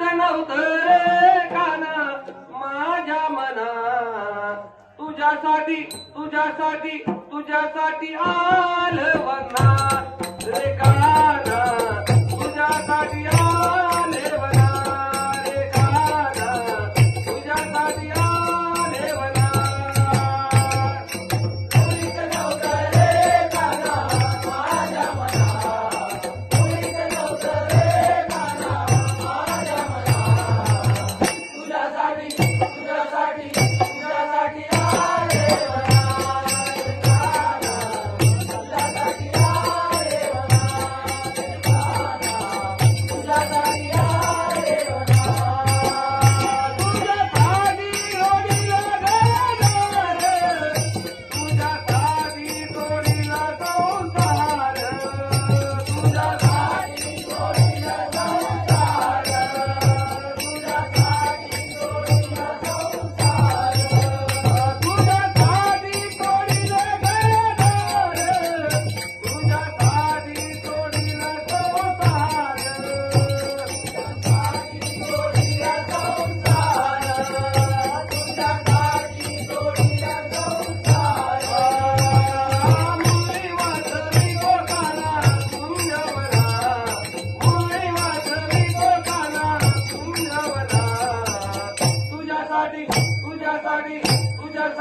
माहीत नव्हतं माझ्या मना तुझ्यासाठी तुझ्यासाठी तुझ्यासाठी आलवना रे का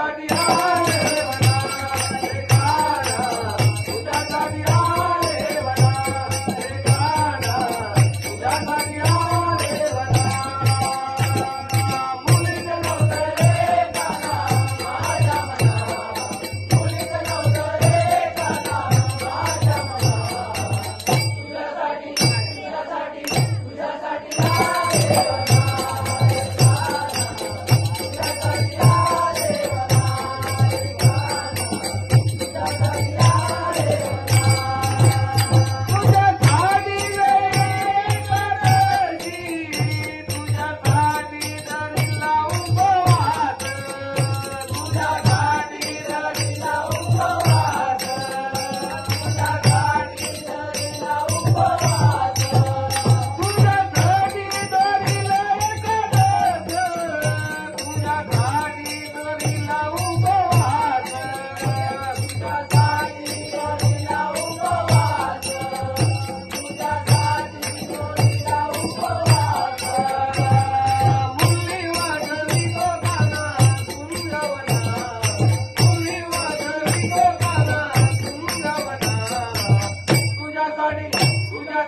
பாடியா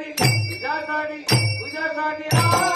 साड़ी जा साड़ी उजा साड़ी आ